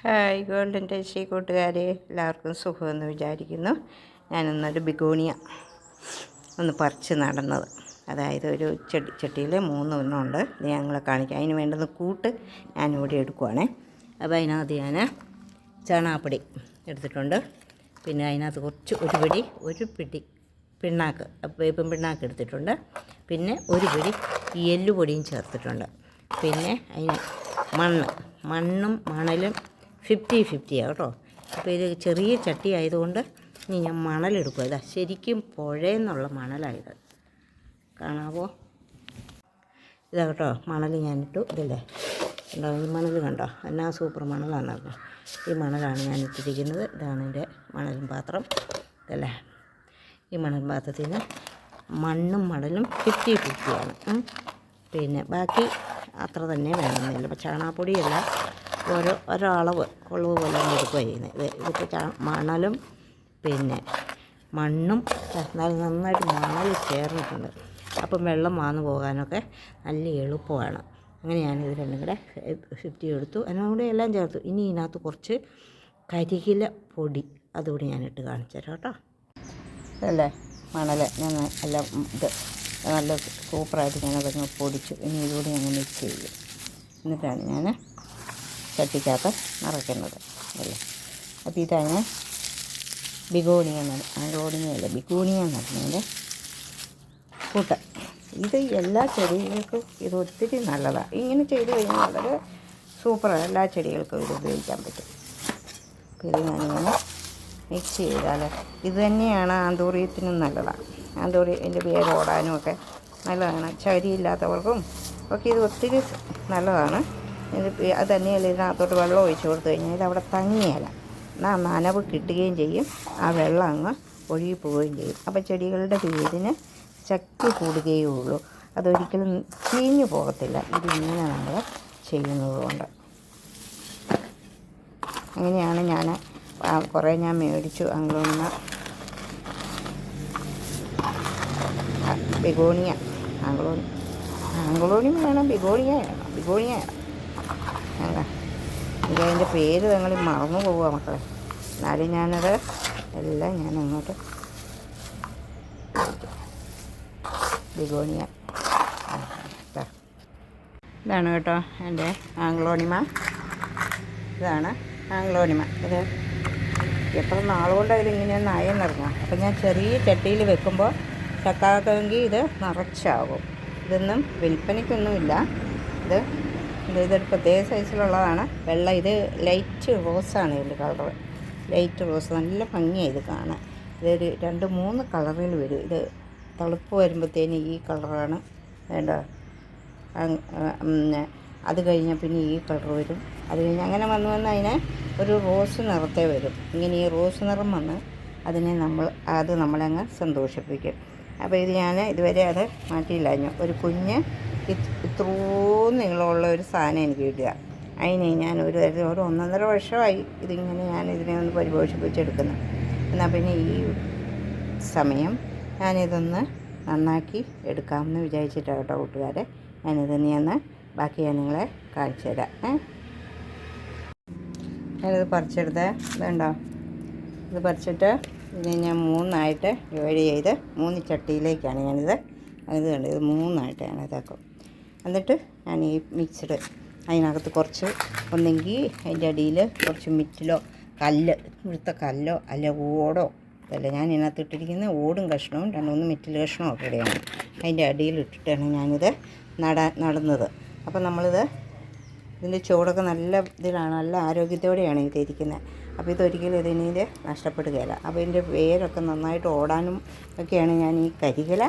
Hi golden tasty കൂട്ടുകാരെ. എല്ലാവർക്കും സുഖമെന്ന് വിചാരിക്കുന്നു. ഞാനിന്നൊരു ബിഗോണിയ ഒന്ന് പറിച്ച് നടന്നത്. അതായത് ഒരു ചെടി ചട്ടിയിൽ മൂന്ന് ഒന്നുണ്ട് ഇത് ഞങ്ങളെ കാണിക്കാം. അതിന് വേണ്ടുന്ന കൂട്ട് ഞാനിവിടെ എടുക്കുവാണേ. അപ്പോൾ അതിനകത്ത് ഞാൻ ചാണാപ്പൊടി എടുത്തിട്ടുണ്ട്. പിന്നെ അതിനകത്ത് കുറച്ച് ഒരു പിടി ഒരു പിടി പിണ്ണാക്ക് വേപ്പും പിണ്ണാക്ക് എടുത്തിട്ടുണ്ട്. പിന്നെ ഒരു പിടി എല്ലുപൊടിയും ചേർത്തിട്ടുണ്ട്. പിന്നെ അതിന് മണ്ണ് മണ്ണും മണലും ഫിഫ്റ്റി ഫിഫ്റ്റിയാണ് കേട്ടോ. അപ്പോൾ ഇത് ചെറിയ ചട്ടി ആയതുകൊണ്ട് ഇനി ഞാൻ മണലെടുക്കുക ഇതാ ശരിക്കും പുഴയെന്നുള്ള മണലായത്. കാണാവോ? ഇതാ കേട്ടോ മണൽ ഞാനിട്ടു. ഇതല്ലേ? ഉണ്ടോ ഈ മണൽ കണ്ടോ? എന്നാ സൂപ്പർ മണലാണ് ഈ മണലാണ് ഞാൻ ഇട്ടിരിക്കുന്നത് ഇതാണ് എന്റെ മണലും പാത്രം. ഇതല്ലേ? ഈ മണൽ പാത്രത്തിന് മണ്ണും മണലും ഫിഫ്റ്റി ഫിഫ്റ്റിയാണ് പിന്നെ ബാക്കി അത്ര തന്നെ വേണമെന്നില്ല. ചാണാപ്പൊടിയല്ല ഓരോ ഒരളവ് കൊളവ് പോലെ എടുക്കുക ചെയ്യുന്നത് ഇത് ഇതിപ്പോൾ മണലും പിന്നെ മണ്ണും നന്നായിട്ട് മണൽ ചേർന്നിട്ടുണ്ട്. അപ്പം വെള്ളം വാന്നു പോകാനൊക്കെ നല്ല എളുപ്പമാണ്. അങ്ങനെ ഞാനിത് രണ്ടും കൂടെ ഫിഫ്റ്റി എടുത്തു അതിനോട് എല്ലാം ചേർത്തു. ഇനി ഇതിനകത്ത് കുറച്ച് കരികില പൊടി അതുകൂടി ഞാനിട്ട് കാണിച്ചു തരാം കേട്ടോ. അല്ലേ മണൽ ഞാൻ എല്ലാം ഇത് നല്ല സൂപ്പറായിട്ട് ഞാനതങ്ങ് പൊടിച്ചു. ഇനി ഇതുകൂടി ഞാൻ മിക്സ് ചെയ്യും. എന്നിട്ടാണ് ഞാൻ ചട്ടിക്കകത്ത് നിറയ്ക്കുന്നത്. അല്ലേ? അപ്പോൾ ഇതാണ് ബിഗോണിയ എന്നാണ് ആഗോണിയല്ല ബിഗോണിയ പറഞ്ഞതിന്റെ കൂട്ട്. ഇത് എല്ലാ ചെടികൾക്കും ഇത് ഒത്തിരി നല്ലതാണ് ഇങ്ങനെ ചെയ്ത് കഴിഞ്ഞാൽ വളരെ സൂപ്പറാണ് എല്ലാ ചെടികൾക്കും ഇത് ഉപയോഗിക്കാൻ പറ്റും. അപ്പോൾ ഇത് ഞാനിങ്ങനെ മിക്സ് ചെയ്താൽ ഇത് തന്നെയാണ് ആന്തൂറിയത്തിനും നല്ലതാണ് ആന്തൂറി അതിന്റെ വേര് ഓടാനും ഒക്കെ നല്ലതാണ്. ചരിയില്ലാത്തവർക്കും ഒക്കെ ഇത് ഒത്തിരി നല്ലതാണ്. അത് തന്നെയല്ല ഇതിനകത്തോട്ട് വെള്ളം ഒഴിച്ച് കൊടുത്തു കഴിഞ്ഞാൽ ഇത് അവിടെ തങ്ങിയല്ല എന്നാൽ നനവ് കിട്ടുകയും ചെയ്യും. ആ വെള്ളം അങ്ങ് ഒഴുകി പോവുകയും ചെയ്യും. അപ്പോൾ ചെടികളുടെ വേരിന് ശക്തി കൂടുകയേ ഉള്ളൂ. അതൊരിക്കലും ചീഞ്ഞു പോകത്തില്ല. ഇതിങ്ങനെ നമ്മൾ ചെയ്യുന്നതുകൊണ്ട് അങ്ങനെയാണ് ഞാൻ കുറേ ഞാൻ മേടിച്ചു. അങ്ങനൊന്ന് ബിഗോണിയ ആംഗ്ലോണി ആംഗ്ലോണി വേണം ബിഗോണിയ വേണം ബിഗോണിയ വേണം എനിക്ക് അതിന്റെ പേര് ഞങ്ങൾ മറന്നു പോവുക മക്കളെ. എന്നാലും ഞാനത് എല്ലാം ഞാൻ അങ്ങോട്ട് ബിഗോണിയ ഇതാണ് കേട്ടോ എന്റെ ആംഗ്ലോണിമ. ഇതാണ് ആംഗ്ലോണിമ. ഇത് എത്ര നാളുകൊണ്ട് അതിലിങ്ങനെ ആയെന്നിറങ്ങാം അപ്പം ഞാൻ ചെറിയ ചട്ടിയിൽ വെക്കുമ്പോൾ ചക്കാക്കെങ്കിൽ ഇത് നിറച്ചാകും. ഇതൊന്നും വിൽപ്പനയ്ക്കൊന്നുമില്ല. ഇത് ഇതൊരു പ്രത്യേക സൈസിലുള്ളതാണ്. വെള്ള ഇത് ലൈറ്റ് റോസാണ് ഇതിന്റെ കളർ ലൈറ്റ് റോസ് നല്ല ഭംഗിയാണ് ഇത് കാണാൻ. ഇതൊരു രണ്ട് മൂന്ന് കളറിൽ വരും. ഇത് തളുപ്പ് വരുമ്പോഴത്തേന് ഈ കളറാണ്. വേണ്ട. അത് കഴിഞ്ഞാൽ പിന്നെ ഈ കളർ വരും. അത് കഴിഞ്ഞ് അങ്ങനെ വന്നു വന്ന് അതിനെ ഒരു റോസ് നിറത്തെ വരും. ഇങ്ങനെ ഈ റോസ് നിറം വന്ന് അതിനെ നമ്മൾ അത് നമ്മളങ്ങ് സന്തോഷിപ്പിക്കും. അപ്പോൾ ഇത് ഞാൻ ഇതുവരെ അത് മാറ്റിയില്ല. ഒരു കുഞ്ഞ് ഇത്രയും നീളമുള്ള ഒരു സാധനം എനിക്ക് കിട്ടുക അതിന് ഞാൻ ഒരു ഒരു ഒന്നൊന്നര വർഷമായി ഇതിങ്ങനെ ഞാൻ ഇതിനെ ഒന്ന് പരിപോഷിപ്പിച്ചെടുക്കുന്നു. എന്നാൽ പിന്നെ ഈ സമയം ഞാനിതൊന്ന് നന്നാക്കി എടുക്കാമെന്ന് വിചാരിച്ചിട്ടാണ് കേട്ടോ കൂട്ടുകാരെ. ഞാനിതൊന്ന് ഒന്ന് ബാക്കി ഞാൻ നിങ്ങളെ കാണിച്ചു തരാം. ഞാനിത് പറിച്ചെടുത്ത് ഇതുണ്ടോ? ഇത് പറിച്ചിട്ട് ഇനി ഞാൻ മൂന്നായിട്ട് ഡിവൈഡ് ചെയ്ത് മൂന്ന് ചട്ടിയിലേക്കാണ് ഞാനിത്. ഇത് കണ്ട്? ഇത് മൂന്നായിട്ട് ഞാൻ ഇതാക്കും എന്നിട്ട് ഞാൻ ഈ മിക്സ്ഡ് അതിനകത്ത് കുറച്ച് ഒന്നെങ്കിൽ അതിന്റെ അടിയിൽ കുറച്ച് മിറ്റിലോ കല്ല് ഇവിടുത്തെ കല്ലോ അല്ല ഓടോ അതല്ല ഞാൻ ഇതിനകത്ത് ഇട്ടിരിക്കുന്ന ഓടും കഷ്ണവും രണ്ട് മൂന്ന് മിറ്റിൽ കഷ്ണവും ഒക്കെ ഇടയാണ് അതിന്റെ അടിയിൽ ഇട്ടിട്ടാണ് ഞാനിത് നട നടുന്നത്. അപ്പം നമ്മളിത് ഇതിന്റെ ചുവടൊക്കെ നല്ല ഇതിലാണ് നല്ല ആരോഗ്യത്തോടെയാണ് ഇത് ഇരിക്കുന്നത്. അപ്പോൾ ഇതൊരിക്കലും ഇതിനെ നഷ്ടപ്പെടുകയില്ല. അപ്പോൾ ഇതിന്റെ വേരൊക്കെ നന്നായിട്ട് ഓടാനും ഒക്കെയാണ് ഞാൻ ഈ കരികല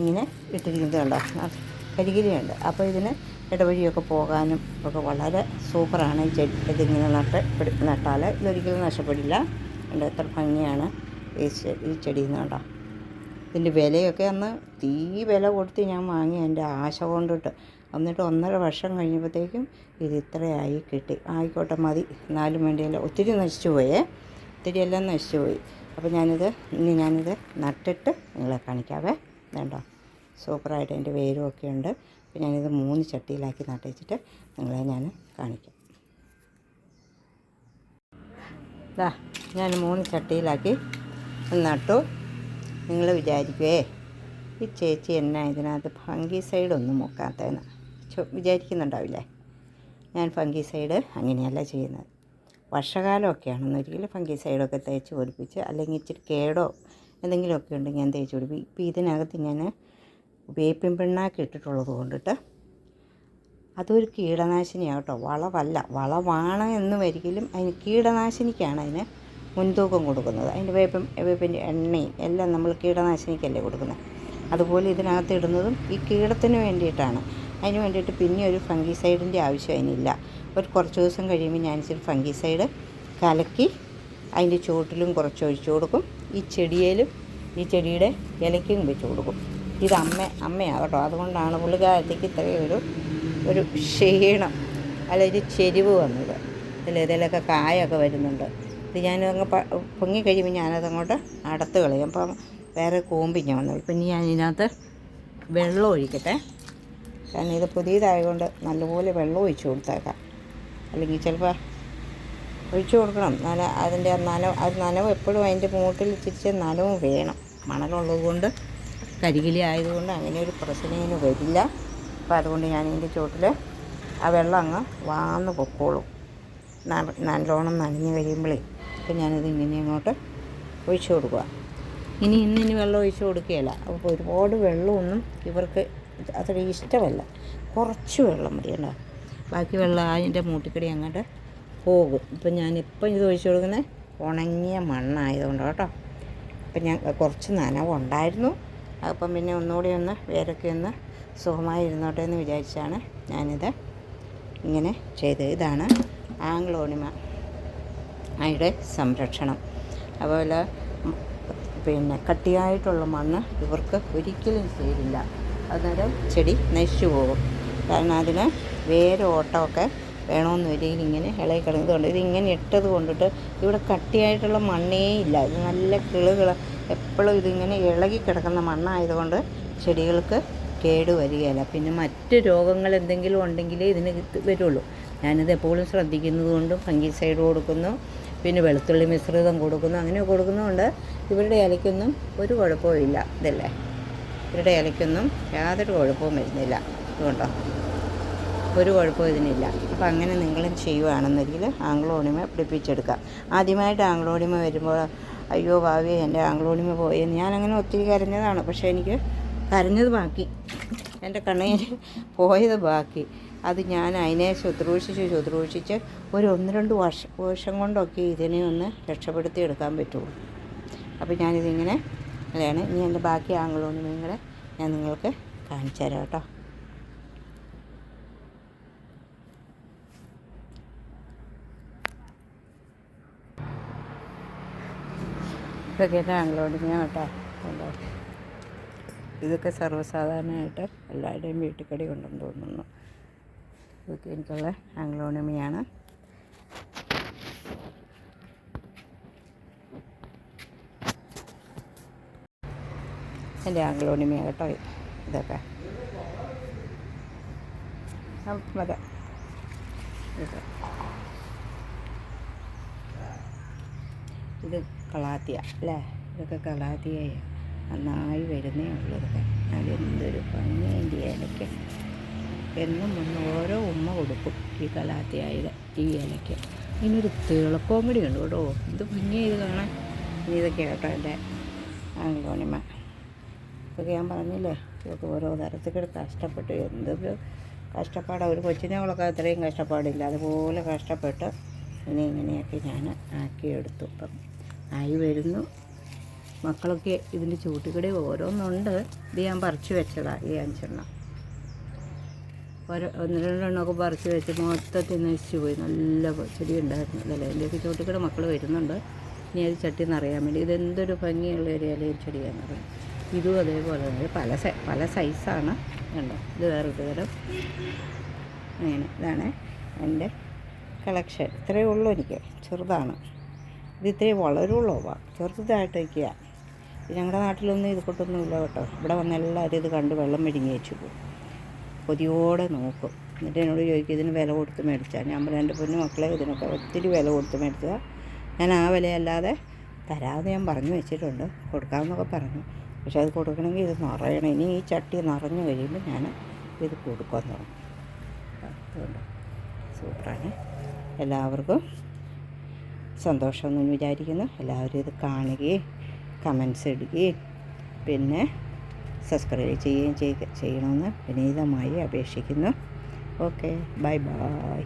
ഇങ്ങനെ ഇട്ടിരിക്കുന്നത് കണ്ടോ? കരികിരിയുണ്ട്. അപ്പോൾ ഇതിന് ഇടവഴിയൊക്കെ പോകാനും ഒക്കെ വളരെ സൂപ്പറാണ് ഈ ചെടി. ഇതിങ്ങനെ നട്ട് നട്ടാൽ ഇതൊരിക്കലും നഷ്ടപ്പെടില്ല. ഉണ്ട് എത്ര ഭംഗിയാണ് ഈ ഈ ചെടി എന്ന് കണ്ടോ. ഇതിന്റെ വിലയൊക്കെ അന്ന് തീ വില കൊടുത്ത് ഞാൻ വാങ്ങി എന്റെ ആശ കൊണ്ടിട്ട്. എന്നിട്ട് ഒന്നര വർഷം കഴിഞ്ഞപ്പോഴത്തേക്കും ഇത് ഇത്രയായി കിട്ടി. ആയിക്കോട്ടെ മതി. എന്നാലും വേണ്ടിയല്ല ഒത്തിരി നശിച്ചു പോയേ. ഒത്തിരി എല്ലാം നശിച്ചു പോയി. അപ്പോൾ ഞാനിത് ഇനി ഞാനിത് നട്ടിട്ട് നിങ്ങളെ കാണിക്കാവേ. വേണ്ടോ. സൂപ്പറായിട്ട് അതിന്റെ വേരും ഒക്കെ ഉണ്ട്. അപ്പോൾ ഞാനിത് മൂന്ന് ചട്ടിയിലാക്കി നട്ടുവെച്ചിട്ട് നിങ്ങളെ ഞാൻ കാണിക്കാം. ഇതാ ഞാൻ മൂന്ന് ചട്ടിയിലാക്കി നട്ടു. നിങ്ങൾ വിചാരിക്കുവേ ഈ ചേച്ചി എന്നാ ഇതിനകത്ത് ഫംഗി സൈഡ് ഒന്നും മുക്കാത്തതെന്ന്? വിചാരിക്കുന്നുണ്ടാവില്ലേ? ഞാൻ ഫംഗി സൈഡ് അങ്ങനെയല്ല ചെയ്യുന്നത്. വർഷകാലമൊക്കെയാണെന്ന് ഒരിക്കലും ഫംഗി സൈഡൊക്കെ തേച്ച് പിടിപ്പിച്ച് അല്ലെങ്കിൽ ഇച്ചിരി കേടോ എന്തെങ്കിലുമൊക്കെ ഉണ്ടെങ്കിൽ ഞാൻ തേച്ച് പിടിപ്പിക്കും. ഇപ്പോൾ ഇതിനകത്ത് ഞാൻ വേപ്പിൻ പിണ്ണാക്ക് ഇട്ടിട്ടുള്ളത് കൊണ്ടിട്ട് അതൊരു കീടനാശിനിയാണ് കേട്ടോ. വളമല്ല വളമാണ് എന്നും ഒരിക്കലും അതിന് കീടനാശിനിക്കാണ് അതിന് മുൻതൂക്കം കൊടുക്കുന്നത്. അതിന്റെ വേപ്പൻ വേപ്പിന്റെ എണ്ണയും എല്ലാം നമ്മൾ കീടനാശിനിക്കല്ലേ കൊടുക്കുന്നത്. അതുപോലെ ഇതിനകത്ത് ഇടുന്നതും ഈ കീടത്തിന് വേണ്ടിയിട്ടാണ്. അതിന് വേണ്ടിയിട്ട് പിന്നെ ഒരു ഫംഗിസൈഡിന്റെ ആവശ്യം അതിനില്ല. ഒരു കുറച്ച് ദിവസം കഴിയുമ്പോൾ ഞാൻ ഇച്ചിരി ഫംഗിസൈഡ് കലക്കി അതിന്റെ ചുവട്ടിലും കുറച്ച് ഒഴിച്ചു കൊടുക്കും. ഈ ചെടിയിലും ഈ ചെടിയുടെ ഇലയ്ക്കും വെച്ച് കൊടുക്കും. ഇത് അമ്മ അമ്മയാണ് കേട്ടോ അതുകൊണ്ടാണ് പുള്ളിക്കാലത്തേക്ക് ഇത്രയും ഒരു ഒരു ക്ഷീണം അല്ല ഒരു ചെരിവ് വന്നത്. ഇതിൽ ഇതിലൊക്കെ കായൊക്കെ വരുന്നുണ്ട്. ഇത് ഞാൻ അങ്ങ് പൊങ്ങി കഴിയുമ്പോൾ ഞാനതങ്ങോട്ട് അടത്ത് കളയും. അപ്പം വേറെ കൂമ്പി ഞാൻ വന്നുള്ളൂ പിന്നെ ഞാൻ ഇതിനകത്ത് വെള്ളം ഒഴിക്കട്ടെ. കാരണം ഇത് പുതിയതായതുകൊണ്ട് നല്ലപോലെ വെള്ളം ഒഴിച്ച് കൊടുത്തേക്കാം. അല്ലെങ്കിൽ ചിലപ്പോൾ ഒഴിച്ചു കൊടുക്കണം. നന അതിന്റെ നനവ് അത് നനവ് എപ്പോഴും അതിന്റെ മൂട്ടിൽ തിരിച്ച് നനവും വേണം. മണലുള്ളത് കൊണ്ട് കരികിലി ആയതുകൊണ്ട് അങ്ങനെ ഒരു പ്രശ്നം ഇതിന് വരില്ല. അപ്പോൾ അതുകൊണ്ട് ഞാൻ ഇതിന്റെ ചുവട്ടിൽ ആ വെള്ളം അങ്ങ് വാന്ന് പൊക്കോളും. നല്ലോണം നനഞ്ഞ് കഴിയുമ്പോഴേ അപ്പോൾ ഞാനിത് ഇങ്ങനെ അങ്ങോട്ട് ഒഴിച്ചു കൊടുക്കുക. ഇനി ഇന്നിനി വെള്ളം ഒഴിച്ചു കൊടുക്കുകയില്ല. അപ്പോൾ ഒരുപാട് വെള്ളമൊന്നും ഇവർക്ക് അത്ര ഇഷ്ടമല്ല. കുറച്ച് വെള്ളം മതി കേട്ടോ. ബാക്കി വെള്ളം അതിന്റെ മൂട്ടിക്കടി അങ്ങോട്ട് പോകും. ഇപ്പം ഞാൻ ഇപ്പം ഇത് ഒഴിച്ചു കൊടുക്കുന്നത് ഉണങ്ങിയ മണ്ണായതുകൊണ്ട് കേട്ടോ. അപ്പം ഞാൻ കുറച്ച് നനവുണ്ടായിരുന്നു. അപ്പം പിന്നെ ഒന്നുകൂടി ഒന്ന് വേരൊക്കെ ഒന്ന് സുഖമായി ഇരുന്നോട്ടെ എന്ന് വിചാരിച്ചാണ് ഞാനിത് ഇങ്ങനെ ചെയ്തത്. ഇതാണ് ആംഗ്ലോണിമ അയുടെ സംരക്ഷണം. അതുപോലെ പിന്നെ കട്ടിയായിട്ടുള്ള മണ്ണ് ഇവർക്ക് ഒരിക്കലും ചേരില്ല അന്നേരം ചെടി നശിച്ചു പോകും. കാരണം അതിന് വേര് ഓട്ടമൊക്കെ വേണമെന്ന് വരികയും ഇങ്ങനെ ഇളകി കിടന്നതുകൊണ്ട് ഇത് ഇങ്ങനെ ഇട്ടത് കൊണ്ടിട്ട് ഇവിടെ കട്ടിയായിട്ടുള്ള മണ്ണേ ഇല്ല. ഇത് നല്ല കിളുകൾ എപ്പോഴും ഇതിങ്ങനെ ഇളകി കിടക്കുന്ന മണ്ണായതുകൊണ്ട് ചെടികൾക്ക് കേട് വരികയില്ല. പിന്നെ മറ്റ് രോഗങ്ങൾ എന്തെങ്കിലും ഉണ്ടെങ്കിലേ ഇതിന് ഇത് വരുള്ളൂ. ഞാനിത് എപ്പോഴും ശ്രദ്ധിക്കുന്നത് കൊണ്ടും ഫംഗിസൈഡ് കൊടുക്കുന്നു. പിന്നെ വെളുത്തുള്ളി മിശ്രിതം കൊടുക്കുന്നു. അങ്ങനെ കൊടുക്കുന്നതുകൊണ്ട് ഇവരുടെ ഇലയ്ക്കൊന്നും ഒരു കുഴപ്പവും ഇല്ല. ഇതല്ലേ? ഇവരുടെ ഇലയ്ക്കൊന്നും യാതൊരു കുഴപ്പവും വരുന്നില്ല. ഇതുകൊണ്ടോ? ഒരു കുഴപ്പവും ഇതിനില്ല. അപ്പോൾ അങ്ങനെ നിങ്ങളും ചെയ്യുകയാണെന്നെങ്കിൽ ആംഗ്ലോണിമ പിടിപ്പിച്ചെടുക്കാം. ആദ്യമായിട്ട് ആംഗ്ലോണിമ വരുമ്പോൾ അയ്യോ ഭാവി എന്റെ ആംഗ്ലോണിമ പോയെന്ന് ഞാനങ്ങനെ ഒത്തിരി കരഞ്ഞതാണ്. പക്ഷേ എനിക്ക് കരഞ്ഞത് ബാക്കി. എന്റെ കണ്ണയിൽ പോയത് ബാക്കി. അത് ഞാൻ അതിനെ ശുശ്രൂഷിച്ച് ശുശ്രൂഷിച്ച് ഒരു ഒന്ന് രണ്ട് വർഷം വർഷം കൊണ്ടൊക്കെ ഇതിനെ ഒന്ന് രക്ഷപ്പെടുത്തി എടുക്കാൻ പറ്റുള്ളൂ. അപ്പോൾ ഞാനിതിങ്ങനെ അങ്ങനെയാണ് ഇനി എന്റെ ബാക്കി ആംഗ്ലോണിമയും കൂടെ ഞാൻ നിങ്ങൾക്ക് കാണിച്ചു തരാം കേട്ടോ. ഇതൊക്കെ എന്റെ ആംഗ്ലോണിമ കേട്ടോ. ഇതൊക്കെ സർവസാധാരണമായിട്ട് എല്ലാവരുടെയും വീട്ടിക്കടി കൊണ്ടെന്ന് തോന്നുന്നു. ഇതൊക്കെ എനിക്കുള്ള ആംഗ്ലോണിമയാണ് എന്റെ ആംഗ്ലോണിമിയ കേട്ടോ ഇതൊക്കെ. ഇത് ഇത് കളാത്തിയ അല്ലേ? ഇതൊക്കെ കളാത്തിയായി നന്നായി വരുന്നേ ഉള്ളൂ ഇതൊക്കെ. അതെന്തൊരു ഭംഗി ഇലയ്ക്ക്. എന്നും വന്ന് ഓരോ ഉമ്മ കൊടുക്കും ഈ കലാത്തിയായത് ഈ ഇലയ്ക്ക്. ഇതിനൊരു തിളക്കവും കൂടി ഉണ്ട് കേട്ടോ. ഇത് കാണാൻ. ഇനി ഇതൊക്കെ കേട്ടോ എന്റെ ആങ്കോണിമ ഇതൊക്കെ ഞാൻ പറഞ്ഞില്ലേ ഇതൊക്കെ ഓരോ തരത്തിൽ കഷ്ടപ്പെട്ട് എന്തൊരു കഷ്ടപ്പാടാണ് ഒരു കൊച്ചിനെ വളർത്താൻ അത്രയും കഷ്ടപ്പാടില്ല. അതുപോലെ കഷ്ടപ്പെട്ട് ഇനി ഇങ്ങനെയൊക്കെ ഞാൻ ആക്കിയെടുത്തു. ഇപ്പം ആയി വരുന്നു. മക്കളൊക്കെ ഇതിന്റെ ചൂട്ടുകടി ഓരോന്നുണ്ട്. ഇത് ഞാൻ പറിച്ചു വെച്ചതാണ് ഈ അഞ്ചെണ്ണം. ഓരോ ഒന്ന് രണ്ടെണ്ണമൊക്കെ പറിച്ചു വെച്ച് മൊത്തത്തിൽ നശിച്ചു പോയി. നല്ല ചെടി ഉണ്ടായിരുന്നു അതല്ലേ? എന്റെയൊക്കെ ചോട്ടിക്കൂടെ മക്കൾ വരുന്നുണ്ട്. ഇനി അത് ചട്ടി നിറയാൻ വേണ്ടി. ഇതെന്തൊരു ഭംഗിയുള്ള ഒരു ഇലയിൽ പറയും ഇതും അതേപോലെ തന്നെ പല പല സൈസാണ്. കണ്ടോ? ഇത് വേറൊരു തരം. അങ്ങനെ ഇതാണ് എന്റെ കളക്ഷൻ. ഇത്രയേ ഉള്ളൂ എനിക്ക്. ചെറുതാണ്. ഇത് ഇത്രയേ വളരുള്ളൂ ചെറുതായിട്ടൊക്കെയാ. ഞങ്ങളുടെ നാട്ടിലൊന്നും ഇത് കൊണ്ടൊന്നുമില്ല കേട്ടോ. ഇവിടെ വന്ന് എല്ലാവരും ഇത് കണ്ട് വെള്ളം മെഴുങ്ങി വെച്ചു പോകും കൊതിയോടെ നോക്കും. എന്നിട്ട് എന്നോട് ചോദിക്കും ഇതിന് വില കൊടുത്ത് മേടിച്ചാൽ ഞാൻ പറഞ്ഞു എന്റെ പൊന്നു മക്കളെ ഇതിനൊക്കെ ഒത്തിരി വില കൊടുത്ത് മേടിച്ചാൽ ഞാൻ ആ വിലയല്ലാതെ തരാതെ ഞാൻ പറഞ്ഞു വെച്ചിട്ടുണ്ട്. കൊടുക്കാമെന്നൊക്കെ പറഞ്ഞു. പക്ഷെ അത് കൊടുക്കണമെങ്കിൽ ഇത് നിറയണം. ഇനി ഈ ചട്ടി നിറഞ്ഞു കഴിയുമ്പോൾ ഞാൻ ഇത് കൊടുക്കാൻ തുടങ്ങും അതുകൊണ്ട് സൂപ്പറാണ്. എല്ലാവർക്കും സന്തോഷമെന്ന് വിചാരിക്കുന്നു. എല്ലാവരും ഇത് കാണുകയും കമൻസ് ഇടുകയും പിന്നെ സബ്സ്ക്രൈബ് ചെയ്യുകയും ചെയ്യുക ചെയ്യണമെന്ന് വിനീതമായി അപേക്ഷിക്കുന്നു. Okay bye bye